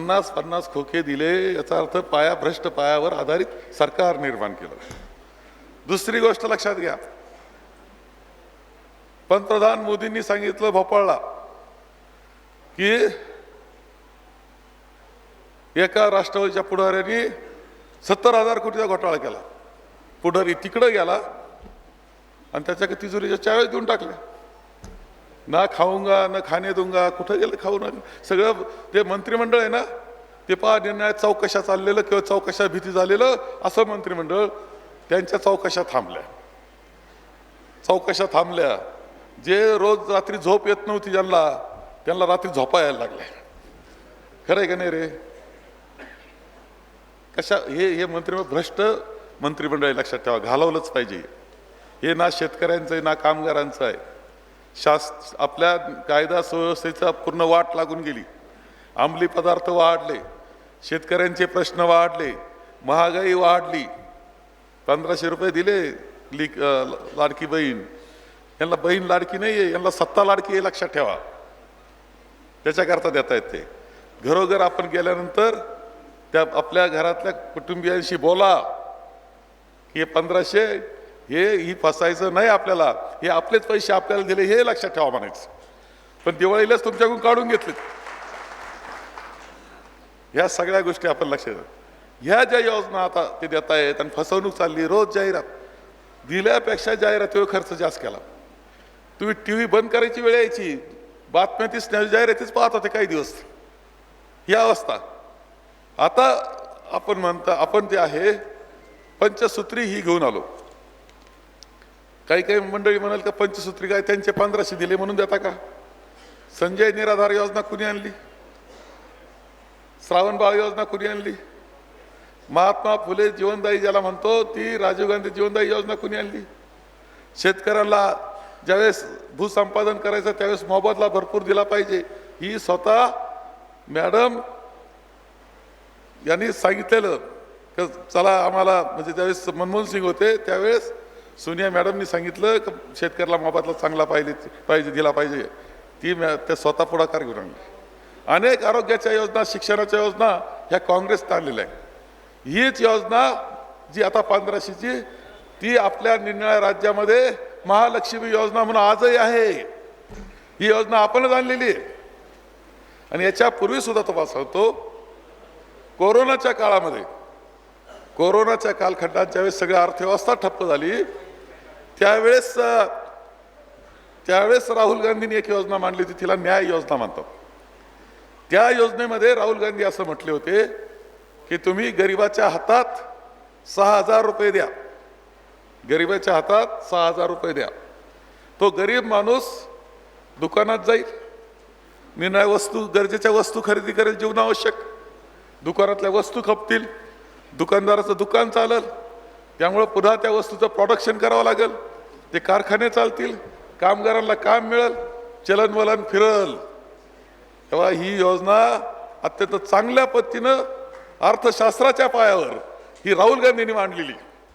पन्नास पन्नास खोके दिले याचा अर्थ पाया भ्रष्ट पायावर आधारित सरकार निर्माण केलं. दुसरी गोष्ट लक्षात घ्या. पंतप्रधान मोदींनी सांगितलं भोपाळला की एका राष्ट्रवादीच्या पुढाऱ्यांनी सत्तर हजार कोटीचा घोटाळा केला. पुढारी तिकडं गेला आणि त्याच्या तिजोरीच्या चाळीस देऊन टाकल्या. ना खाऊंगा ना खाणे दूंगा कुठं गेलं खाऊ ना सगळं ते मंत्रिमंडळ आहे ना ते पहा निर्णयात चौकशा चाललेलं किंवा चौकशा भीती झालेलं असं मंत्रिमंडळ त्यांच्या चौकशा थांबल्या. चौकशा थांबल्या. जे रोज रात्री झोप येत नव्हती ज्यांना त्यांना रात्री झोपा यायला लागल्या. खरं आहे का नाही रे? कशा हे हे मंत्रिमंडळ भ्रष्ट मंत्रिमंडळ आहे, लक्षात ठेवा घालवलंच पाहिजे. हे ना शेतकऱ्यांचं आहे ना कामगारांचं आहे. शास आपल्या कायदा सुव्यवस्थेचा पूर्ण वाट लागून गेली. अंमली पदार्थ वाढले शेतकऱ्यांचे प्रश्न वाढले महागाई वाढली. पंधराशे रुपये दिले लिक लाडकी बहीण. यांना बहीण लाडकी नाही आहे यांना सत्ता लाडकी आहे लक्षात ठेवा. त्याच्याकरता देता येते घरोघर आपण गेल्यानंतर त्या आपल्या घरातल्या कुटुंबियांशी बोला की हे पंधराशे हे ही फसायचं नाही आपल्याला. हे आपलेच पैसे आपल्याला दिले हे लक्षात ठेवा म्हणायचं. पण दिवाळीलाच तुमच्याकडून काढून घेतले ह्या सगळ्या गोष्टी आपण लक्षात ह्या ज्या योजना आता ते देत आहेत आणि फसवणूक चालली रोज जाहिरात. दिल्यापेक्षा जाहिरातीवर खर्च जास्त केला. तुम्ही टी व्ही बंद करायची वेळ यायची. बातम्या तीच जाहिरातीच पाहत होते काही दिवस. ही अवस्था. आता आपण म्हणता आपण जे आहे पंचसूत्री ही घेऊन आलो. काही काही मंडळी म्हणाल का पंचसूत्री काय त्यांचे पंधराशे दिले म्हणून देता का? संजय निराधार योजना कुणी आणली? श्रावणबाळ योजना कुणी आणली? महात्मा फुले जीवनदायी ज्याला म्हणतो ती राजीव गांधी जीवनदायी योजना कुणी आणली? शेतकऱ्यांना ज्यावेळेस भूसंपादन करायचं त्यावेळेस मोबदला भरपूर दिला पाहिजे. ही स्वतः मॅडम यांनी सांगितलेलं चला आम्हाला म्हणजे त्यावेळेस मनमोहन सिंग होते त्यावेळेस सोनिया मॅडमनी सांगितलं की शेतकऱ्याला मोबदला चांगला पाहिजे पाहिजे दिला पाहिजे. ती मॅ त्या स्वतः पुढाकार घेऊन आणली. अनेक आरोग्याच्या योजना शिक्षणाच्या योजना ह्या काँग्रेसनं आणलेल्या आहे हीच योजना जी आता पंधराशेची ती आपल्या निर्णया राज्यामध्ये महालक्ष्मी योजना म्हणून आजही आहे. ही योजना आपणच आणलेली आहे. आणि याच्यापूर्वी सुद्धा तुम्हाला सांगतो कोरोनाच्या काळामध्ये कोरोनाच्या कालखंडात ज्यावेळेस सगळी अर्थव्यवस्था ठप्प झाली त्यावेळेस त्यावेळेस राहुल गांधींनी एक योजना मांडली होती तिला न्याय योजना म्हणतात. त्या योजनेमध्ये राहुल गांधी असं म्हटले होते की तुम्ही गरिबाच्या हातात सहा हजार रुपये द्या. गरिबाच्या हातात सहा हजार रुपये द्या. तो गरीब माणूस दुकानात जाईल. निर्णय वस्तू गरजेच्या वस्तू खरेदी करेल जीवनावश्यक. दुकानातल्या वस्तू खपतील. दुकानदाराचं दुकान चालल. त्यामुळं पुन्हा त्या वस्तूचं प्रोडक्शन करावं लागेल. ते कारखाने चालतील कामगारांना काम मिळेल चलनवलन फिरल. तेव्हा ही योजना अत्यंत चांगल्या पद्धतीनं अर्थशास्त्राच्या पायावर ही राहुल गांधींनी मांडलेली.